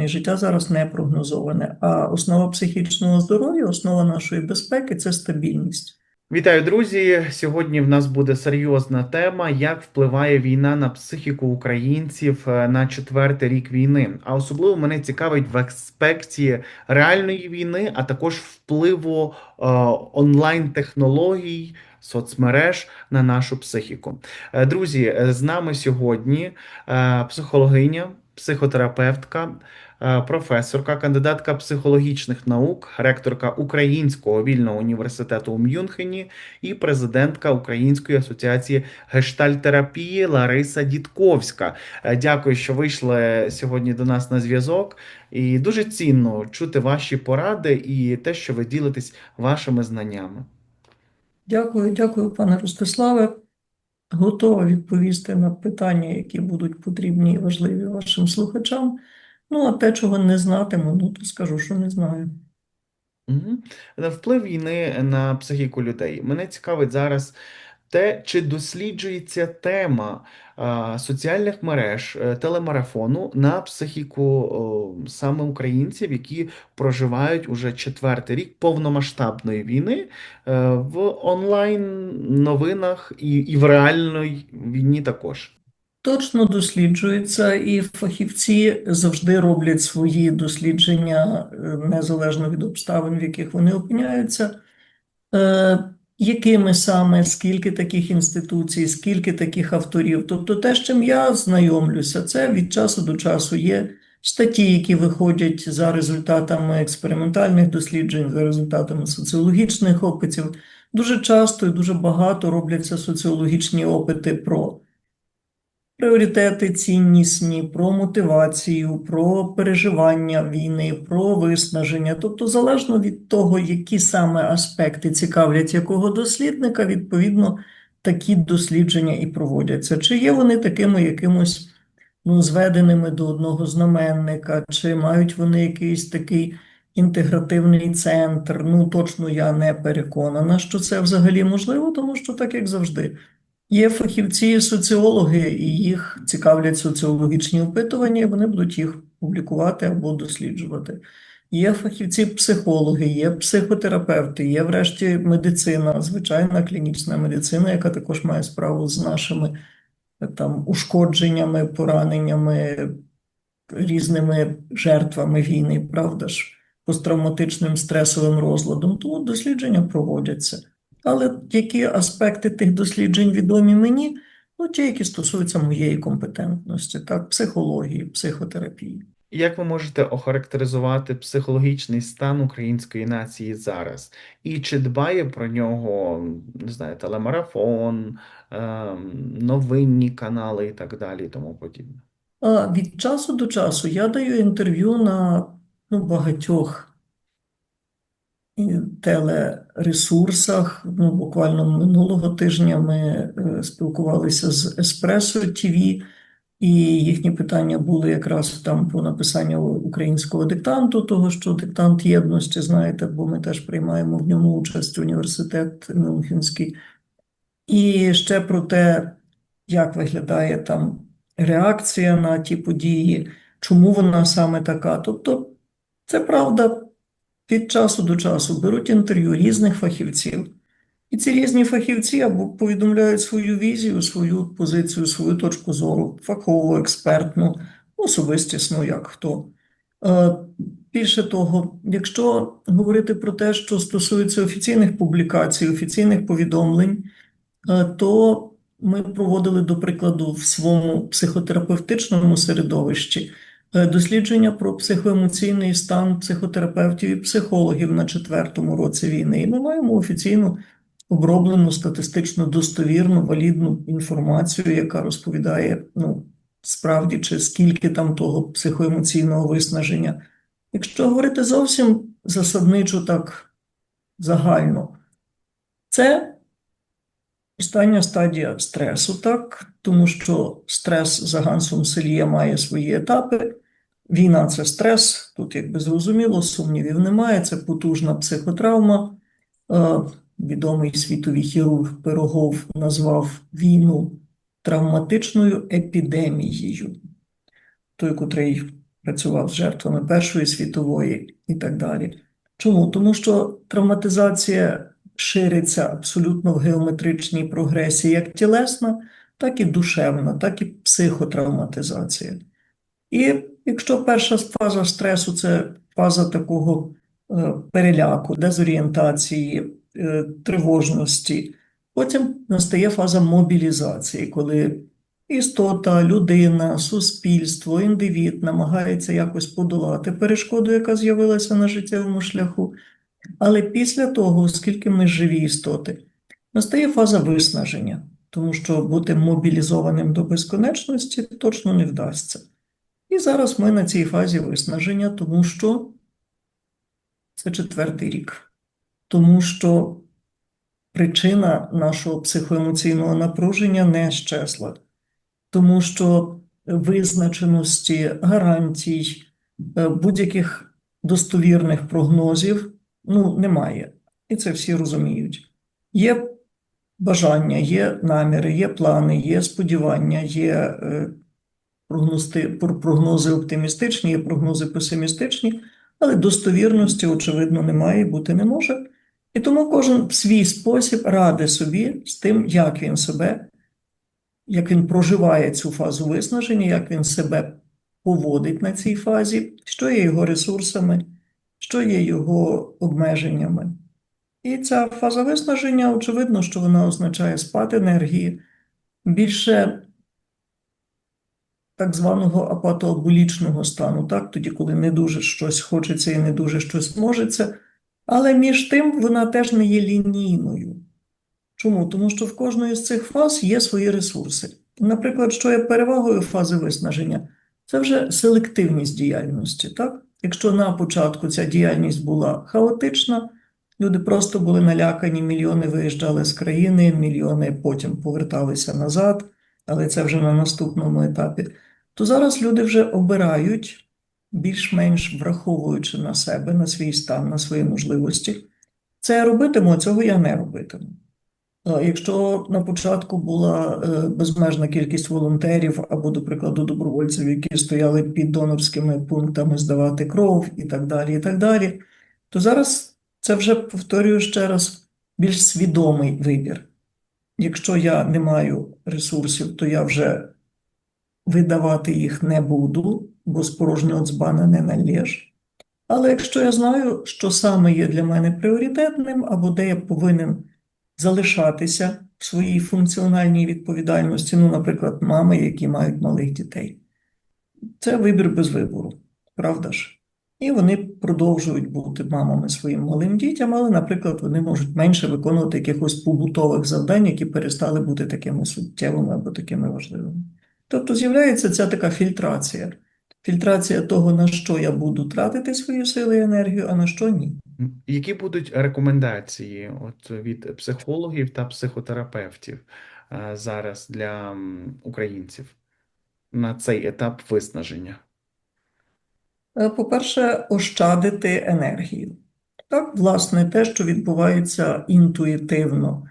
прогнозований. Життя зараз не прогнозоване. А основа психічного здоров'я, основа нашої безпеки це стабільність. Вітаю, друзі! Сьогодні в нас буде серйозна тема, як впливає війна на психіку українців е, на четвертий рік війни. А особливо мене цікавить в аспекті реальної війни, а також впливу е, онлайн-технологій, соцмереж на нашу психіку. Е, Друзі, з нами сьогодні психологиня, психотерапевтка. Е, Професорка, кандидатка психологічних наук, ректорка Українського вільного університету у Мюнхені і президентка Української асоціації гештальтерапії Лариса Дідковська. Е, Дякую, що вийшли сьогодні до нас на зв'язок. І дуже цінно чути ваші поради і те, що ви ділитесь вашими знаннями. Дякую, дякую, пане Ростиславе. Готова відповісти на питання, які будуть потрібні і важливі вашим слухачам. Ну, а те, чого не знатиму, ну то скажу, що не знаю. Вплив війни на психіку людей. Мене цікавить зараз те, чи досліджується тема а, соціальних мереж, е, телемарафону на психіку о, саме українців, які проживають уже четвертий рік повномасштабної війни е, в онлайн новинах і, і в реальній війні також. Точно досліджується, і фахівці завжди роблять свої дослідження е, незалежно від обставин, в яких вони опиняються. Е, Якими саме, скільки таких інституцій, скільки таких авторів. Тобто те, з чим я знайомлюся, це від часу до часу є статті, які виходять за результатами експериментальних досліджень, за результатами соціологічних опитів. Дуже часто і дуже багато робляться соціологічні опити про пріоритети ціннісні, про мотивацію, про переживання війни, про виснаження. Тобто, залежно від того, які саме аспекти цікавлять якого дослідника, відповідно, такі дослідження і проводяться. Чи є вони такими якимось ну, зведеними до одного знаменника, чи мають вони якийсь такий інтегративний центр? Ну, точно я не переконана, що це взагалі можливо, тому що так як завжди. Є фахівці, соціологи, і їх цікавлять соціологічні опитування, і вони будуть їх публікувати або досліджувати. Є фахівці-психологи, є психотерапевти, є врешті медицина, звичайна клінічна медицина, яка також має справу з нашими там ушкодженнями, пораненнями, різними жертвами війни, правда ж, посттравматичним стресовим розладом. Тому дослідження проводяться. Але які аспекти тих досліджень відомі мені? Ну, ті, які стосуються моєї компетентності, так, психології, психотерапії. Як ви можете охарактеризувати психологічний стан української нації зараз? І чи дбає про нього, не знаю, телемарафон, ем, новинні канали і так далі, і тому подібне? А від часу до часу я даю інтерв'ю на ну, багатьох і телересурсах. Ну, буквально минулого тижня ми е, спілкувалися з Еспресо ТВ, і їхні питання були якраз там про написання українського диктанту, того що диктант єдності, знаєте, бо ми теж приймаємо в ньому участь університет Мюнхенський. І ще про те, як виглядає там реакція на ті події, чому вона саме така. Тобто, це правда, від часу до часу беруть інтерв'ю різних фахівців. І ці різні фахівці або повідомляють свою візію, свою позицію, свою точку зору, фахову, експертну, особистісну, як хто. Е, Більше того, якщо говорити про те, що стосується офіційних публікацій, офіційних повідомлень, е, то ми проводили, до прикладу, в своєму психотерапевтичному середовищі дослідження про психоемоційний стан психотерапевтів і психологів на четвертому році війни. І ми маємо офіційну оброблену статистично достовірну, валідну інформацію, яка розповідає, ну, справді, чи скільки там того психоемоційного виснаження. Якщо говорити зовсім засадничо так загально, це остання стадія стресу, так, тому що стрес за Гансом Сельє має свої етапи. Війна це стрес, тут якби зрозуміло, сумнівів немає, це потужна психотравма. Е, Відомий світовий хірург Пирогов назвав війну травматичною епідемією. Той, котрий працював з жертвами Першої світової і так далі. Чому? Тому що травматизація шириться абсолютно в геометричній прогресії, як тілесна, так і душевна, так і психотравматизація. І якщо перша фаза стресу це фаза такого е, переляку, дезорієнтації, е, тривожності, потім настає фаза мобілізації, коли істота, людина, суспільство, індивід намагається якось подолати перешкоду, яка з'явилася на життєвому шляху. Але після того, оскільки ми живі істоти, настає фаза виснаження, тому що бути мобілізованим до безконечності точно не вдасться. І зараз ми на цій фазі виснаження, тому що це четвертий рік. Тому що причина нашого психоемоційного напруження не щезла. Тому що визначеності, гарантій, е, будь-яких достовірних прогнозів ну, немає. І це всі розуміють. Є бажання, є наміри, є плани, є сподівання, є е, прогнози оптимістичні, є прогнози песимістичні, але достовірності, очевидно, немає і бути не може. І тому кожен в свій спосіб ради собі з тим, як він себе, як він проживає цю фазу виснаження, як він себе поводить на цій фазі, що є його ресурсами, що є його обмеженнями. І ця фаза виснаження, очевидно, що вона означає спад енергії, більше так званого апатоабулічного стану, так? тоді, коли не дуже щось хочеться і не дуже щось можеться. Але між тим вона теж не є лінійною. Чому? Тому що в кожної з цих фаз є свої ресурси. Наприклад, що є перевагою фази виснаження? Це вже селективність діяльності. Так? Якщо на початку ця діяльність була хаотична, люди просто були налякані, мільйони виїжджали з країни, мільйони потім поверталися назад, але це вже на наступному етапі. То зараз люди вже обирають, більш-менш враховуючи на себе, на свій стан, на свої можливості. Це я робитиму, а цього я не робитиму. Якщо на початку була е, безмежна кількість волонтерів або, до прикладу, добровольців, які стояли під донорськими пунктами здавати кров і так далі, і так далі, то зараз це вже, повторюю ще раз, більш свідомий вибір. Якщо я не маю ресурсів, то я вже видавати їх не буду, бо з порожнього дзбана не налєш. Але якщо я знаю, що саме є для мене пріоритетним, або де я повинен залишатися в своїй функціональній відповідальності, ну, наприклад, мами, які мають малих дітей, це вибір без вибору, правда ж? І вони продовжують бути мамами своїм малим дітям, але, наприклад, вони можуть менше виконувати якихось побутових завдань, які перестали бути такими суттєвими або такими важливими. Тобто з'являється ця така фільтрація. Фільтрація того, на що я буду тратити свої сили і енергію, а на що ні. Які будуть рекомендації от від психологів та психотерапевтів е, зараз для українців на цей етап виснаження? Е, По-перше, ощадити енергію. Так, власне, те, що відбувається інтуїтивно,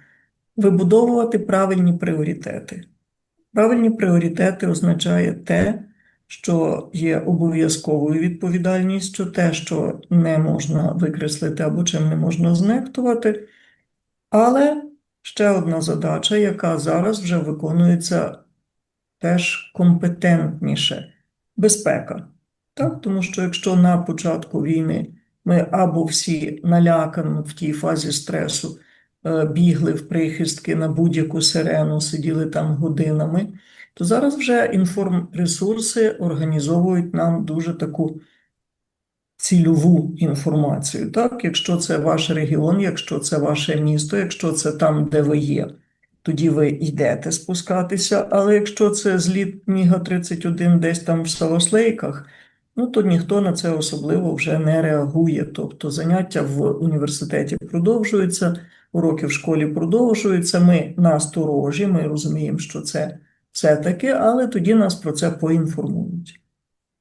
вибудовувати правильні пріоритети. Правильні пріоритети означає те, що є обов'язковою відповідальністю, те, що не можна викреслити або чим не можна знехтувати. Але ще одна задача, яка зараз вже виконується теж компетентніше безпека. Так? Тому що якщо на початку війни ми або всі налякано в тій фазі стресу е, бігли в прихистки на будь-яку сирену, сиділи там годинами, то зараз вже інформресурси організовують нам дуже таку цільову інформацію. Так? Якщо це ваш регіон, якщо це ваше місто, якщо це там, де ви є, тоді ви йдете спускатися, але якщо це зліт Міга-31 десь там в Савослейках, ну то ніхто на це особливо вже не реагує. Тобто заняття в університеті продовжуються, уроки в школі продовжуються, ми насторожі, ми розуміємо, що це все таки, але тоді нас про це поінформують.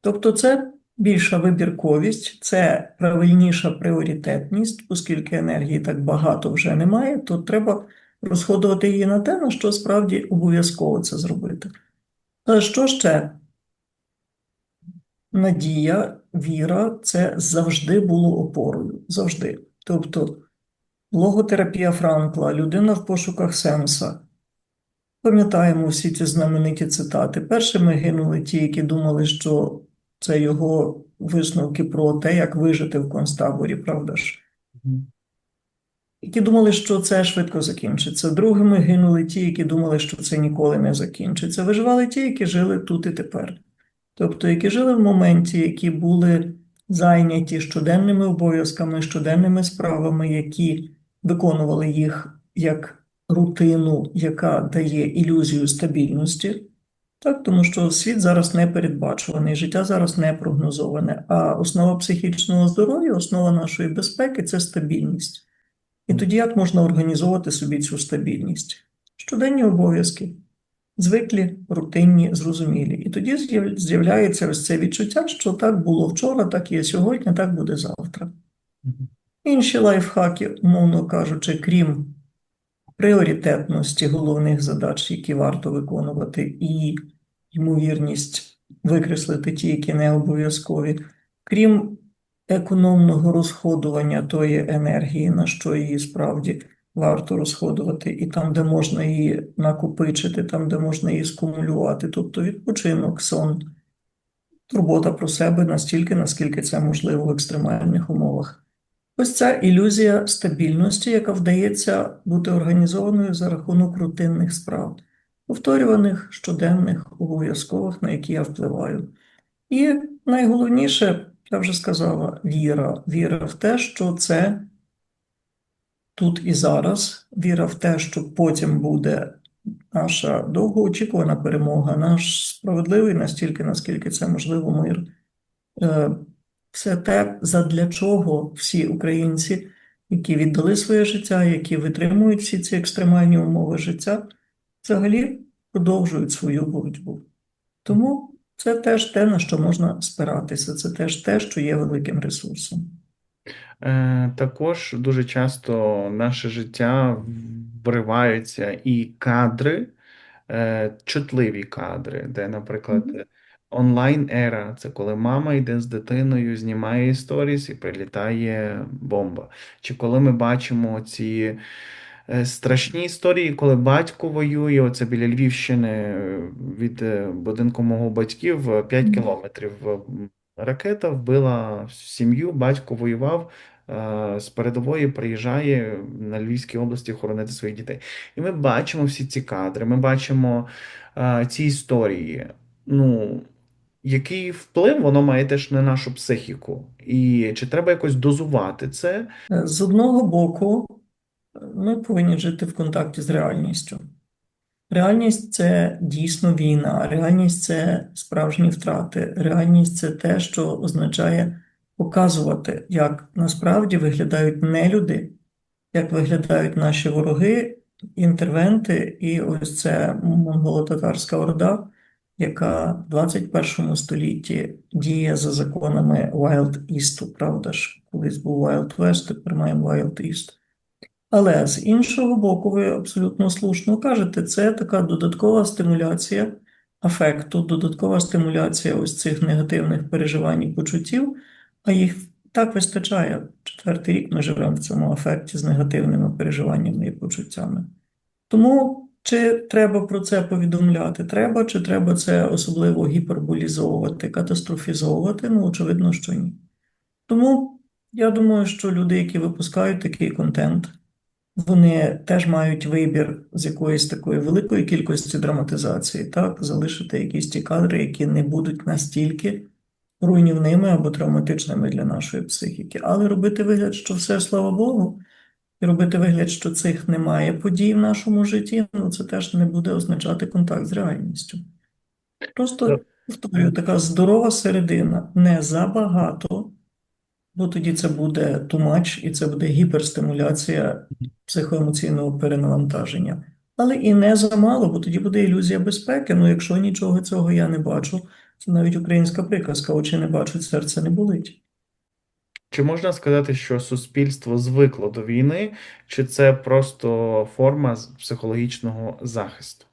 Тобто це більша вибірковість, це правильніша пріоритетність, оскільки енергії так багато вже немає, то треба розходувати її на те, на що справді обов'язково це зробити. А що ще? надія, віра це завжди було опорою. Завжди. Тобто логотерапія Франкла, людина в пошуках сенса. Пам'ятаємо всі ці знамениті цитати. Першими гинули ті, які думали, що це його висновки про те, як вижити в концтаборі, правда ж? Які думали, що це швидко закінчиться. Другими гинули ті, які думали, що це ніколи не закінчиться. Виживали ті, які жили тут і тепер. Тобто, які жили в моменті, які були зайняті щоденними обов'язками, щоденними справами, які виконували їх як рутину, яка дає ілюзію стабільності. Так, тому що світ зараз не передбачуваний, життя зараз не прогнозоване, а основа психічного здоров'я, основа нашої безпеки це стабільність. І тоді як можна організовувати собі цю стабільність? Щоденні обов'язки, звиклі, рутинні, зрозумілі. І тоді з'являється ось це відчуття, що так було вчора, так є сьогодні, так буде завтра. Інші лайфхаки, умовно кажучи, крім пріоритетності головних задач, які варто виконувати, і ймовірність викреслити ті, які не обов'язкові, крім економного розходування тої енергії, на що її справді варто розходувати, і там, де можна її накопичити, там, де можна її скумулювати, тобто відпочинок, сон, турбота про себе настільки, наскільки це можливо в екстремальних умовах. Ось ця ілюзія стабільності, яка вдається бути організованою за рахунок рутинних справ, повторюваних, щоденних, обов'язкових, на які я впливаю. І найголовніше, я вже сказала, віра. Віра в те, що це тут і зараз, віра в те, що потім буде наша довгоочікувана перемога, наш справедливий настільки, наскільки це можливо мир. Е, Все те, задля чого всі українці, які віддали своє життя, які витримують всі ці екстремальні умови життя, взагалі продовжують свою боротьбу. Тому це теж те, на що можна спиратися, це теж те, що є великим ресурсом. Е, Також дуже часто в наше життя вриваються і кадри, е, чутливі кадри, де, наприклад. Онлайн-ера це коли мама йде з дитиною, знімає сторіс і прилітає бомба. Чи коли ми бачимо ці е, страшні історії, коли батько воює, оце біля Львівщини е, від е, будинку мого батьків е, 5 кілометрів. Ракета вбила сім'ю, батько воював. З передової приїжджає на Львівській області хоронити своїх дітей. І ми бачимо всі ці кадри, ми бачимо ці історії. Ну, який вплив воно має теж на нашу психіку? І чи треба якось дозувати це? З одного боку, ми повинні жити в контакті з реальністю. Реальність це дійсно війна, реальність це справжні втрати, реальність це те, що означає показувати, як насправді виглядають нелюди, як виглядають наші вороги, інтервенти, і ось це монголо-татарська орда, яка в 21 столітті діє за законами Wild East, правда ж, колись був Wild West, тепер маємо Wild East. Але з іншого боку, ви абсолютно слушно кажете, це така додаткова стимуляція афекту, додаткова стимуляція ось цих негативних переживань і почуттів, а їх так вистачає. Четвертий рік ми живемо в цьому афекті з негативними переживаннями і почуттями. Тому чи треба про це повідомляти? Треба, чи треба це особливо гіперболізовувати, катастрофізовувати? Ну, очевидно, що ні. Тому я думаю, що люди, які випускають такий контент, вони теж мають вибір з якоїсь такої великої кількості драматизації, так, залишити якісь ті кадри, які не будуть настільки руйнівними або травматичними для нашої психіки, але робити вигляд, що все, слава Богу, і робити вигляд, що цих немає подій в нашому житті, ну це теж не буде означати контакт з реальністю. Просто, повторюю, така здорова середина, не забагато, бо тоді це буде much, і це буде гіперстимуляція психоемоційного перенавантаження. Але і не замало, бо тоді буде ілюзія безпеки. Ну, якщо нічого цього я не бачу, це навіть українська приказка, очі не бачать, серце не болить. Чи можна сказати, що суспільство звикло до війни, чи це просто форма психологічного захисту?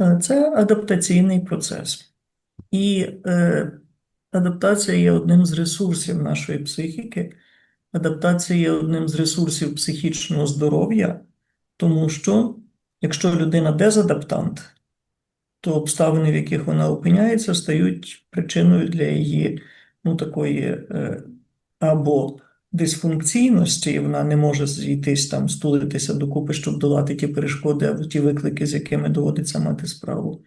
Е, Це адаптаційний процес. І е, адаптація є одним з ресурсів нашої психіки. Адаптація є одним з ресурсів психічного здоров'я, тому що якщо людина дезадаптант, то обставини, в яких вона опиняється, стають причиною для її ну, такої е, або дисфункційності, вона не може зійтись там, стулитися докупи, щоб долати ті перешкоди або ті виклики, з якими доводиться мати справу.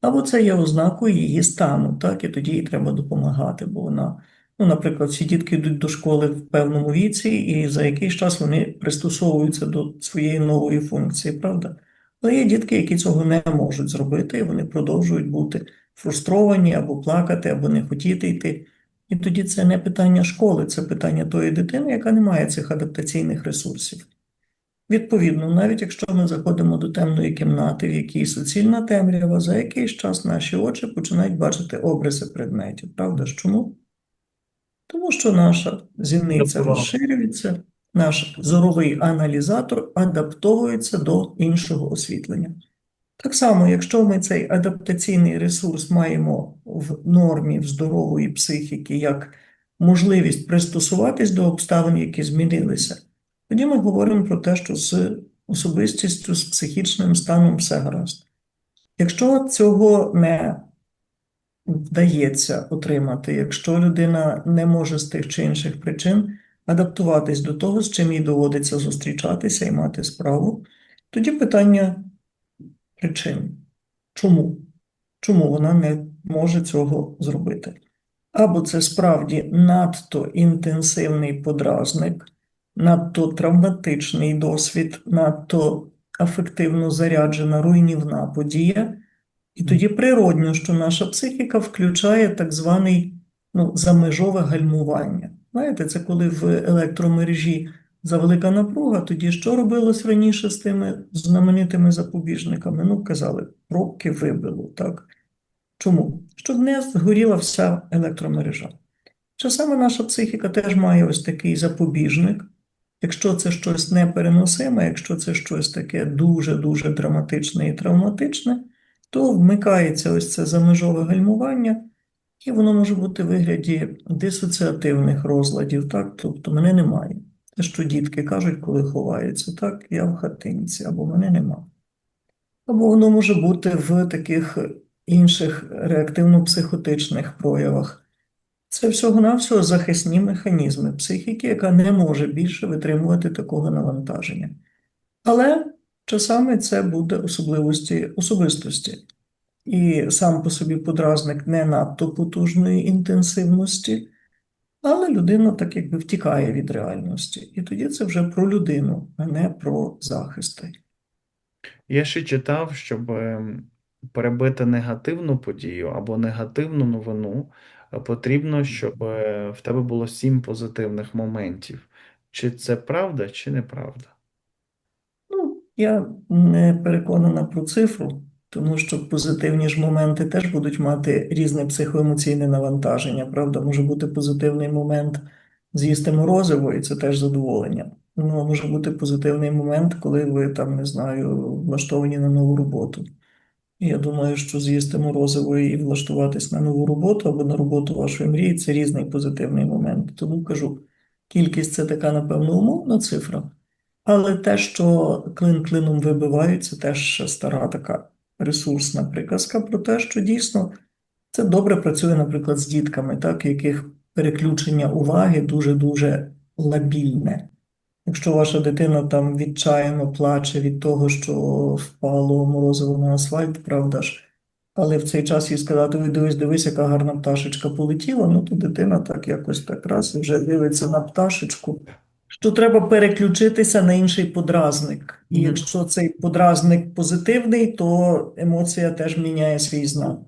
Або це є ознакою її стану, так, і тоді їй треба допомагати, бо вона, ну, наприклад, всі дітки йдуть до школи в певному віці, і за якийсь час вони пристосовуються до своєї нової функції, правда? Але є дітки, які цього не можуть зробити, і вони продовжують бути фрустровані або плакати, або не хотіти йти. І тоді це не питання школи, це питання тої дитини, яка не має цих адаптаційних ресурсів. Відповідно, навіть якщо ми заходимо до темної кімнати, в якій суцільна темрява, за якийсь час наші очі починають бачити обриси предметів. Правда ж чому? Тому що наша зіниця розширюється, наш зоровий аналізатор адаптовується до іншого освітлення. Так само, якщо ми цей адаптаційний ресурс маємо в нормі в здорової психіки як можливість пристосуватись до обставин, які змінилися, тоді ми говоримо про те, що з особистістю, з психічним станом все гаразд. Якщо цього не вдається отримати, якщо людина не може з тих чи інших причин адаптуватись до того, з чим їй доводиться зустрічатися і мати справу, тоді питання причин. Чому? Чому вона не може цього зробити? Або це справді надто інтенсивний подразник, надто травматичний досвід, надто афективно заряджена руйнівна подія, і тоді природньо, що наша психіка включає так званий ну, замежове гальмування. Знаєте, це коли в електромережі завелика напруга, тоді що робилось раніше з тими знаменитими запобіжниками? Ну, казали, пробки вибило, так? Чому? Щоб не згоріла вся електромережа. Що саме наша психіка теж має ось такий запобіжник. Якщо це щось непереносиме, якщо це щось таке дуже-дуже драматичне і травматичне, то вмикається ось це замежове гальмування, і воно може бути в вигляді дисоціативних розладів, так? Тобто мене немає. Що дітки кажуть, коли ховаються, так, я в хатинці, або мене нема. Або воно може бути в таких інших реактивно-психотичних проявах. Це всього-навсього захисні механізми психіки, яка не може більше витримувати такого навантаження. Але часами це буде особливості особистості. І сам по собі подразник не надто потужної інтенсивності, але людина так якби втікає від реальності. І тоді це вже про людину, а не про захисти. Я ще читав, щоб ем, перебити негативну подію або негативну новину, е, потрібно, щоб е, в тебе було сім позитивних моментів. Чи це правда, чи неправда? Ну, я не переконана про цифру, тому що позитивні ж моменти теж будуть мати різне психоемоційне навантаження. Правда, може бути позитивний момент з'їсти морозиво, і це теж задоволення. Ну, а може бути позитивний момент, коли ви там, не знаю, влаштовані на нову роботу. Я думаю, що з'їсти морозиво і влаштуватись на нову роботу або на роботу вашої мрії це різний позитивний момент. Тому кажу, кількість це така, напевно, умовна цифра. Але те, що клин клином вибивають, це теж стара така ресурсна приказка про те, що дійсно це добре працює, наприклад, з дітками, так, яких переключення уваги дуже-дуже лабільне. Якщо ваша дитина там відчаяно плаче від того, що впало морозиво на асфальт, правда ж, але в цей час їй сказати, ой, дивись, дивись, яка гарна пташечка полетіла, ну то дитина так якось так раз і вже дивиться на пташечку, що треба переключитися на інший подразник. І якщо цей подразник позитивний, то емоція теж міняє свій знак.